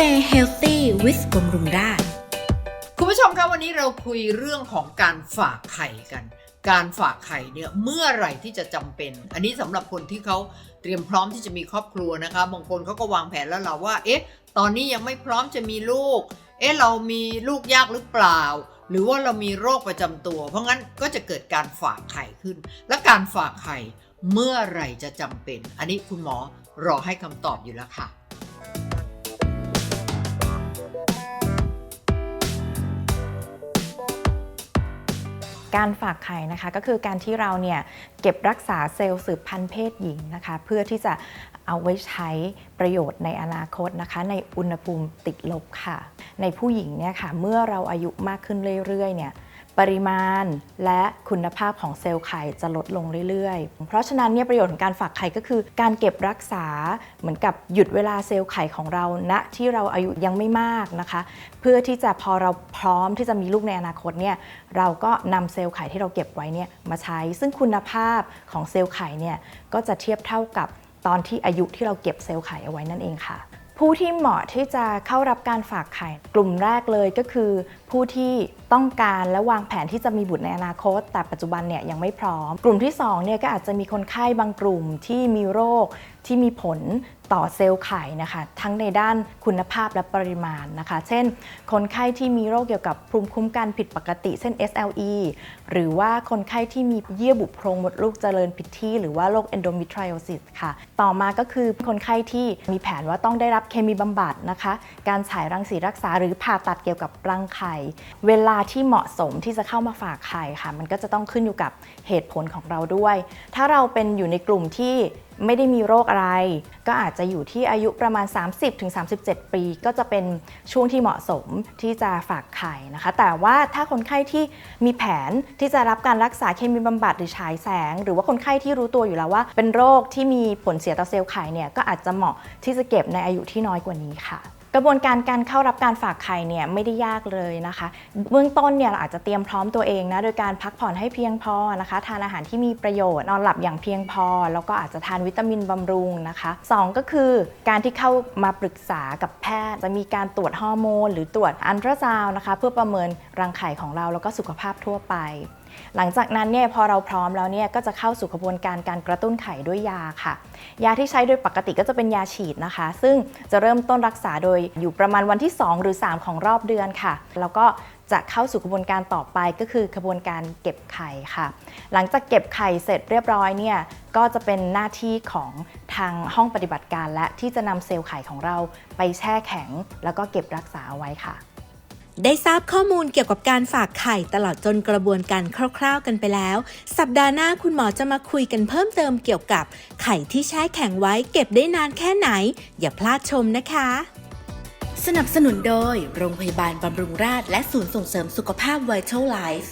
Stay healthy with บำรุงราษฎร์คุณผู้ชมครับวันนี้เราคุยเรื่องของการฝากไข่กัน การฝากไข่เนี่ยเมื่อไหร่ที่จะจำเป็น อันนี้สำหรับคนที่เขาเตรียมพร้อมที่จะมีครอบครัวนะคะบางคนเขาก็วางแผนแล้วเราว่า เอ๊ะ ตอนนี้ยังไม่พร้อมจะมีลูก เอ๊ะ เรามีลูกยากหรือเปล่า หรือว่าเรามีโรคประจำตัว เพราะงั้นก็จะเกิดการฝากไข่ขึ้น และการฝากไข่เมื่อไหร่จะจำเป็น อันนี้คุณหมอรอให้คำตอบอยู่แล้วค่ะ การฝากไข่นะคะ ก็คือการที่เราเนี่ยเก็บรักษาเซลล์สืบพันธุ์เพศหญิงนะคะ เพื่อที่จะเอาไว้ใช้ประโยชน์ในอนาคตนะคะ ในอุณหภูมิติดลบค่ะ ในผู้หญิงเนี่ยค่ะเมื่อเราอายุมากขึ้นเรื่อยๆเนี่ย ปริมาณและคุณภาพของเซลล์ไข่จะลดลงเรื่อยๆ เพราะฉะนั้นเนี่ยประโยชน์ของการฝากไข่ก็คือ การเก็บรักษาเหมือนกับหยุดเวลาเซลล์ไข่ของเราณที่เราอายุยังไม่มากนะคะ เพื่อที่จะพอเราพร้อมที่จะมีลูกในอนาคตเนี่ยเราก็นำเซลล์ไข่ที่เราเก็บไว้เนี่ยมาใช้ ซึ่งคุณภาพของเซลล์ไข่เนี่ยก็จะเทียบเท่ากับตอนที่อายุที่เราเก็บเซลล์ไข่เอาไว้นั่นเองค่ะผู้ที่เหมาะที่จะเข้ารับการฝากไข่กลุ่มแรกเลยก็คือ ผู้ที่ต้องการและวางแผนที่จะมีบุตรในอนาคต แต่ปัจจุบันเนี่ยยังไม่พร้อม กลุ่มที่2เนี่ยก็อาจจะมีคนไข้บางกลุ่มที่มีโรคที่มีผลต่อเซลล์ไข่นะคะ ทั้งในด้านคุณภาพและปริมาณนะคะ เช่น คนไข้ที่มีโรคเกี่ยวกับภูมิคุ้มกันผิดปกติเช่น SLE หรือว่าคนไข้ที่มีเยื่อบุโพรงมดลูกเจริญผิดที่ หรือว่าโรค endometriosis ค่ะ ต่อมาก็คือคนไข้ที่มีแผนว่าต้องได้รับเคมีบำบัดนะคะ การฉายรังสีรักษาหรือผ่าตัดเกี่ยวกับรังไข่ เวลาที่เหมาะสมที่จะเข้ามาฝากไข่ค่ะ มันก็จะต้องขึ้นอยู่กับเหตุผลของเราด้วย ถ้าเราเป็นอยู่ในกลุ่มที่ไม่ได้มีโรคอะไร ก็อาจจะอยู่ที่อายุประมาณ 30-37 ปี ก็จะเป็นช่วงที่เหมาะสมที่จะฝากไข่นะคะ แต่ว่าถ้าคนไข้ที่มีแผนที่จะรับการรักษาเคมีบำบัดหรือฉายแสง หรือว่าคนไข้ที่รู้ตัวอยู่แล้วว่า เป็นโรคที่มีผลเสียต่อเซลล์ไข่เนี่ยก็อาจจะเหมาะที่จะเก็บในอายุที่น้อยกว่านี้ค่ะ กระบวนการการเข้ารับการฝากไข่เนี่ยไม่ได้ยากเลยนะคะ เบื้องต้นเนี่ยเราอาจจะเตรียมพร้อมตัวเองนะโดยการพักผ่อนให้เพียงพอนะคะ ทานอาหารที่มีประโยชน์นอนหลับอย่างเพียงพอ แล้วก็อาจจะทานวิตามินบำรุงนะคะสองก็คือการที่เข้ามาปรึกษากับแพทย์ จะมีการตรวจฮอร์โมน หรือตรวจอันตราซาวนะคะ เพื่อประเมินรังไข่ของเราแล้วก็สุขภาพทั่วไป หลังจากนั้นเนี่ยพอเราพร้อมแล้วเนี่ยก็จะเข้าสู่กระบวนการการกระตุ้นไข่ด้วยยาค่ะ ยาที่ใช้โดยปกติก็จะเป็นยาฉีดนะคะ ซึ่งจะเริ่มต้นรักษาโดยอยู่ประมาณวันที่ 2 หรือ 3 ของรอบเดือนค่ะ แล้วก็จะเข้าสู่กระบวนการต่อไปก็คือกระบวนการเก็บไข่ค่ะ หลังจากเก็บไข่เสร็จเรียบร้อยเนี่ยก็จะเป็นหน้าที่ของทางห้องปฏิบัติการและที่จะนำเซลล์ไข่ของเราไปแช่แข็ง แล้วก็เก็บรักษาเอาไว้ค่ะ ได้ทราบข้อมูลเกี่ยวกับการฝากไข่ตลอดจนกระบวนการคร่าว ๆ กันไปแล้ว สัปดาห์หน้าคุณหมอจะมาคุยกันเพิ่มเติมเกี่ยวกับ ไข่ที่แช่แข็งไว้เก็บได้นานแค่ไหน อย่าพลาดชมนะคะ สนับสนุนโดย โรงพยาบาลบำรุงราษฎร์และศูนย์ส่งเสริมสุขภาพ Vital Life